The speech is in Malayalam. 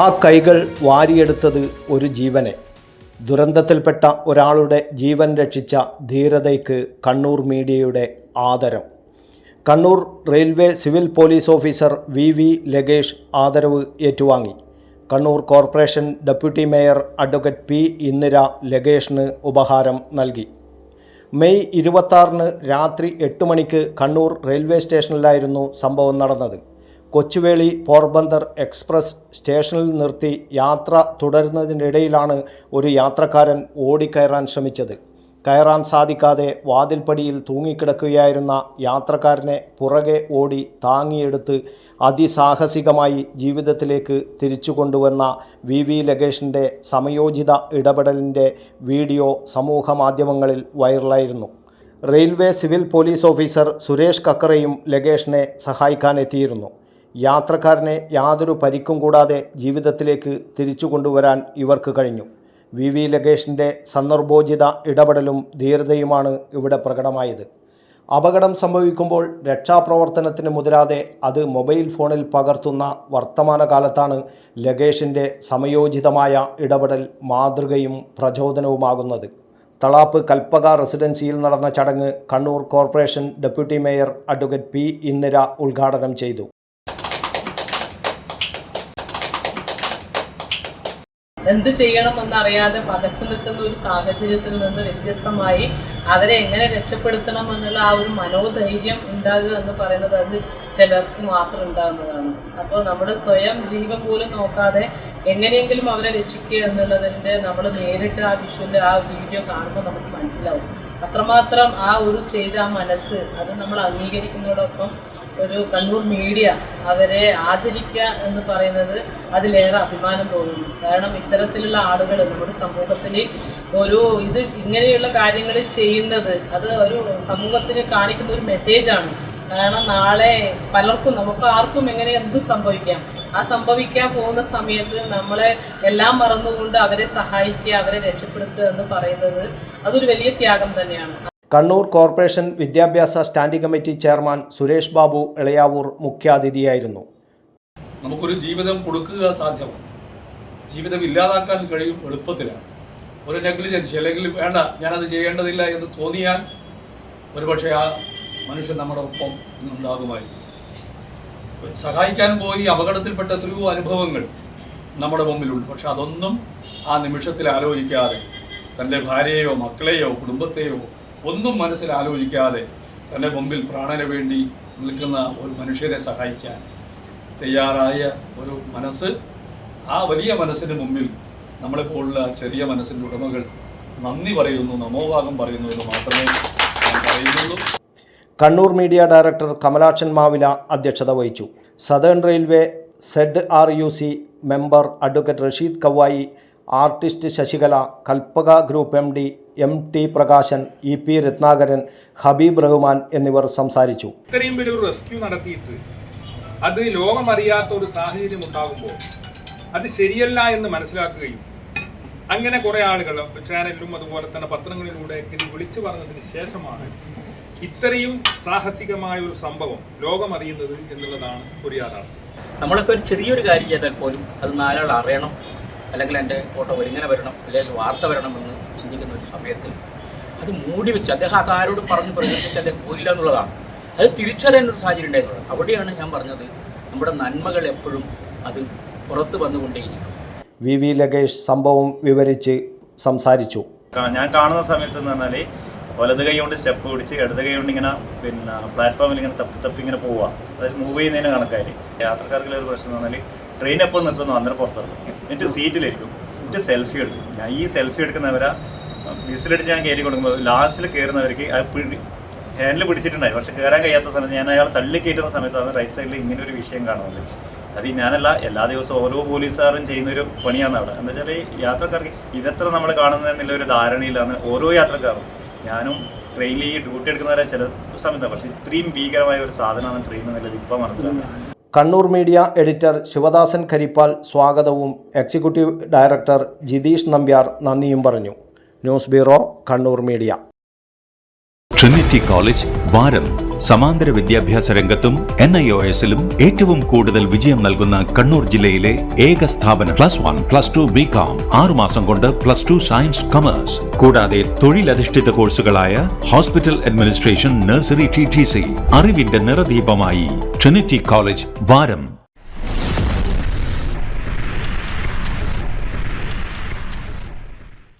ആ കൈകൾ വാരിയെടുത്തത് ഒരു ജീവനെ. ദുരന്തത്തിൽപ്പെട്ട ഒരാളുടെ ജീവൻ രക്ഷിച്ച ധീരതയ്ക്ക് കണ്ണൂർ മീഡിയയുടെ ആദരം. Kannur railway civil police officer V V Lagesh ആദരവ് ഏറ്റുവാങ്ങി. Kannur corporation deputy mayor advocate P Indira ലഗേഷിന് ഉപഹാരം നൽകി. മെയ് ഇരുപത്താറിന് രാത്രി എട്ട് മണിക്ക് കണ്ണൂർ റെയിൽവേ സ്റ്റേഷനിലായിരുന്നു സംഭവം നടന്നത്. കൊച്ചുവേളി പോർബന്ദർ എക്സ്പ്രസ് സ്റ്റേഷനിൽ നിർത്തി യാത്ര തുടരുന്നതിനിടയിലാണ് ഒരു യാത്രക്കാരൻ ഓടിക്കയറാൻ ശ്രമിച്ചത്. കയറാൻ സാധിക്കാതെ വാതിൽപ്പടിയിൽ തൂങ്ങിക്കിടക്കുകയായിരുന്ന യാത്രക്കാരനെ പുറകെ ഓടി താങ്ങിയെടുത്ത് അതിസാഹസികമായി ജീവിതത്തിലേക്ക് തിരിച്ചു കൊണ്ടുവന്ന വി. വി. ലഗേഷിന്റെ സമയോചിത ഇടപെടലിന്റെ വീഡിയോ സമൂഹ മാധ്യമങ്ങളിൽ വൈറലായിരുന്നു. Railway civil police officer Suresh കക്കറയും ലഗേഷിനെ സഹായിക്കാനെത്തിയിരുന്നു. യാത്രക്കാരനെ യാതൊരു പരിക്കും കൂടാതെ ജീവിതത്തിലേക്ക് തിരിച്ചു കൊണ്ടുവരാൻ ഇവർക്ക് കഴിഞ്ഞു. വി. വി. ലഗേഷിന്റെ സന്ദർഭോചിത ഇടപെടലും ധീരതയുമാണ് ഇവിടെ പ്രകടമായത്. അപകടം സംഭവിക്കുമ്പോൾ രക്ഷാപ്രവർത്തനത്തിന് മുതിരാതെ അത് മൊബൈൽ ഫോണിൽ പകർത്തുന്ന വർത്തമാനകാലത്താണ് ലഗേഷിന്റെ സമയോചിതമായ ഇടപെടൽ മാതൃകയും പ്രചോദനവുമാകുന്നത്. തളാപ്പ് കൽപ്പക റെസിഡൻസിയിൽ നടന്ന ചടങ്ങ് Kannur corporation deputy mayor advocate P. Indira ഉദ്ഘാടനം ചെയ്തു. എന്ത് ചെയ്യണമെന്ന് അറിയാതെ പകച്ചു നിൽക്കുന്ന ഒരു സാഹചര്യത്തിൽ നിന്ന് വ്യത്യസ്തമായി അവരെ എങ്ങനെ രക്ഷപ്പെടുത്തണം എന്നുള്ള ആ ഒരു മനോധൈര്യം ഉണ്ടാകുക എന്ന് പറയുന്നത് അത് ചിലർക്ക് മാത്രം ഉണ്ടാകുന്നതാണ്. അപ്പോൾ നമ്മൾ സ്വയം ജീവൻ പോലും നോക്കാതെ എങ്ങനെയെങ്കിലും അവരെ രക്ഷിക്കുക എന്നുള്ളതിന്റെ നമ്മൾ നേരിട്ട് ആ വിഷുവിന്റെ ആ വീഡിയോ കാണുമ്പോൾ നമുക്ക് മനസ്സിലാവും. അത്രമാത്രം ആ ഒരു ചെയ്ത ആ മനസ്സ് അത് നമ്മൾ അംഗീകരിക്കുന്നതോടൊപ്പം ഒരു കണ്ണൂർ മീഡിയ അവരെ ആദരിക്കുക എന്ന് പറയുന്നത് അതിലേറെ അഭിമാനം തോന്നുന്നു. കാരണം ഇത്തരത്തിലുള്ള ആളുകൾ നമ്മുടെ സമൂഹത്തിൽ ഒരു ഇത് ഇങ്ങനെയുള്ള കാര്യങ്ങൾ ചെയ്യുന്നത് അത് ഒരു സമൂഹത്തിന് കാണിക്കുന്ന ഒരു മെസ്സേജാണ് കാരണം നാളെ പലർക്കും നമുക്ക് ആർക്കും എങ്ങനെ എന്തും സംഭവിക്കാം? ആ സംഭവിക്കാൻ പോകുന്ന സമയത്ത് നമ്മളെ എല്ലാം മറന്നുകൊണ്ട് അവരെ സഹായിക്കുക അവരെ രക്ഷപ്പെടുത്തുക എന്ന് പറയുന്നത് അതൊരു വലിയ ത്യാഗം തന്നെയാണ്. കണ്ണൂർ കോർപ്പറേഷൻ വിദ്യാഭ്യാസ standing committee chairman Suresh Babu Elayavoor മുഖ്യാതിഥിയായിരുന്നു. നമുക്കൊരു ജീവിതം കൊടുക്കുക സാധ്യമാണ് ജീവിതം ഇല്ലാതാക്കാൻ കഴിയും എളുപ്പത്തിലാണ്. ഒരു നെഗ്ലിജൻസ് അല്ലെങ്കിൽ വേണ്ട ഞാനത് ചെയ്യേണ്ടതില്ല എന്ന് തോന്നിയാൽ ഒരുപക്ഷെ ആ മനുഷ്യൻ നമ്മുടെ ഒപ്പം ഉണ്ടാകുമായിരുന്നു. സഹായിക്കാൻ പോയി അപകടത്തിൽപ്പെട്ട എത്രയോ അനുഭവങ്ങൾ നമ്മുടെ മുമ്പിലുണ്ട്. പക്ഷെ അതൊന്നും ആ നിമിഷത്തിൽ ആലോചിക്കാതെ തന്റെ ഭാര്യയെയോ മക്കളെയോ കുടുംബത്തെയോ ഒന്നും മനസ്സിൽ ആലോചിക്കാതെ തന്റെ മുമ്പിൽ പ്രാണന് വേണ്ടി നിൽക്കുന്ന ഒരു മനുഷ്യരെ സഹായിക്കാൻ തയ്യാറായ ഒരു മനസ്സ് ആ വലിയ മനസ്സിന് മുമ്പിൽ നമ്മളെപ്പോലുള്ള ചെറിയ മനസ്സിന്റെ ഉടമകൾ നന്ദി പറയുന്നു നമോഭാഗം പറയുന്നു എന്ന് മാത്രമേ പറയുന്നുള്ളൂ. കണ്ണൂർ മീഡിയ ഡയറക്ടർ കമലാക്ഷൻ മാവില അധ്യക്ഷത വഹിച്ചു. Southern railway Z R U C member advocate Rasheed Kavayi artist Sasikala Kalpaka group M D M T Prakashan E P Ratnakaran Habeeb Rahman എന്നിവർ സംസാരിച്ചു. ഇത്രയും വലിയൊരു റെസ്ക്യൂ നടത്തിയിട്ട് അത് ലോകമറിയാത്ത ഒരു സാഹചര്യം ഉണ്ടാകുമ്പോൾ അത് ശരിയല്ല എന്ന് മനസ്സിലാക്കുകയും അങ്ങനെ കുറെ ആളുകൾ ചാനലിലും അതുപോലെ തന്നെ പത്രങ്ങളിലൂടെ ഇത് വിളിച്ചു പറഞ്ഞതിന് ശേഷമാണ് ഇത്രയും സാഹസികമായ ഒരു സംഭവം ലോകമറിയുന്നത് എന്നുള്ളതാണ് ഒരു യാഥാർത്ഥ്യം. നമ്മളൊക്കെ ഒരു ചെറിയൊരു കാര്യം ചെയ്താൽ പോലും അത് നാലാൾ അറിയണം. അല്ലെങ്കിൽ എന്റെ ഫോട്ടോ ഇങ്ങനെ വരണം അല്ലെങ്കിൽ വാർത്ത വരണമെന്ന് ചിന്തിക്കുന്ന ഒരു സമയത്ത് അത് മൂടി വെച്ച് അദ്ദേഹം അത് ആരോടും പറഞ്ഞു പ്രകടിപ്പിച്ച് അദ്ദേഹം പോയില്ല എന്നുള്ളതാണ്. അത് തിരിച്ചറിയാൻ ഒരു സാഹചര്യം ഉണ്ടായിരുന്നത് അവിടെയാണ് ഞാൻ പറഞ്ഞത് നമ്മുടെ നന്മകൾ എപ്പോഴും അത് പുറത്ത് വന്നുകൊണ്ടേയിരിക്കും. വി വി ലഗേഷ് സംഭവം വിവരിച്ച് സംസാരിച്ചു. ഞാൻ കാണുന്ന സമയത്ത് എന്ന് പറഞ്ഞാൽ വലത് കൈ കൊണ്ട് സ്റ്റെപ്പ് പിടിച്ച് ഇടത് കൈ കൊണ്ട് ഇങ്ങനെ പിന്നെ പ്ലാറ്റ്ഫോമിൽ ഇങ്ങനെ തപ്പി തപ്പി ഇങ്ങനെ പോവുക. അതായത് മൂവ് ചെയ്യുന്നതിന് കണക്കായി. യാത്രക്കാർക്കുള്ള ഒരു പ്രശ്നം എന്ന് പറഞ്ഞാൽ ട്രെയിൻ എപ്പോൾ നിർത്തുന്നു അന്നേരം പുറത്തിറങ്ങും. എന്നിട്ട് സീറ്റിലിരിക്കും. എന്നിട്ട് സെൽഫി എടുക്കും. ഞാൻ ഈ സെൽഫി എടുക്കുന്നവരാ വിസിലടിച്ച് ഞാൻ കയറി കൊടുക്കുമ്പോൾ ലാസ്റ്റിൽ കയറുന്നവർക്ക് അത് പിടി ഹാൻഡിൽ പിടിച്ചിട്ടുണ്ടായി. പക്ഷെ കയറാൻ കഴിയാത്ത സമയത്ത് ഞാൻ അയാൾ തള്ളി കയറ്റുന്ന സമയത്ത് അത് റൈറ്റ് സൈഡിൽ ഇങ്ങനെ ഒരു വിഷയം കാണുന്നത്. അത് ഞാനല്ല എല്ലാ ദിവസവും ഓരോ പോലീസുകാരും ചെയ്യുന്ന ഒരു പണിയാണ് അവിടെ. എന്താ വെച്ചാൽ ഈ യാത്രക്കാർക്ക് ഇതെത്ര നമ്മൾ കാണുന്നത് എന്നുള്ള ഒരു ധാരണയിലാണ് ഓരോ യാത്രക്കാരും. ഞാനും ട്രെയിനിൽ ഈ ഡ്യൂട്ടി എടുക്കുന്നവരെ ചില സമയത്താണ്. പക്ഷെ ഇത്രയും ഭീകരമായ ഒരു സാധനമാണ് ട്രെയിൻ എന്നുള്ളത് ഇപ്പം മനസ്സിലാക്കുന്നത് കണ്ണൂർ മീഡിയ എഡിറ്റർ ശിവദാസൻ കരിപ്പാൽ സ്വാഗതവും എക്സിക്യൂട്ടീവ് ഡയറക്ടർ ജിതീഷ് നമ്പ്യാർ നന്ദിയും പറഞ്ഞു. News bureau Kannur media. Trinity college Varam സമാന്തര വിദ്യാഭ്യാസ രംഗത്തും എൻ ഐ ഒ എസിലും ഏറ്റവും കൂടുതൽ വിജയം നൽകുന്ന കണ്ണൂർ ജില്ലയിലെ ഏക സ്ഥാപനം plus one plus two B com ആറുമാസം കൊണ്ട് പ്ലസ് ടു സയൻസ് കൊമേഴ്സ് കൂടാതെ തൊഴിലധിഷ്ഠിത കോഴ്സുകളായ hospital administration nursery T T C അറിവിന്റെ നിറദീപമായി ട്രിനിറ്റി കോളേജ് വാരം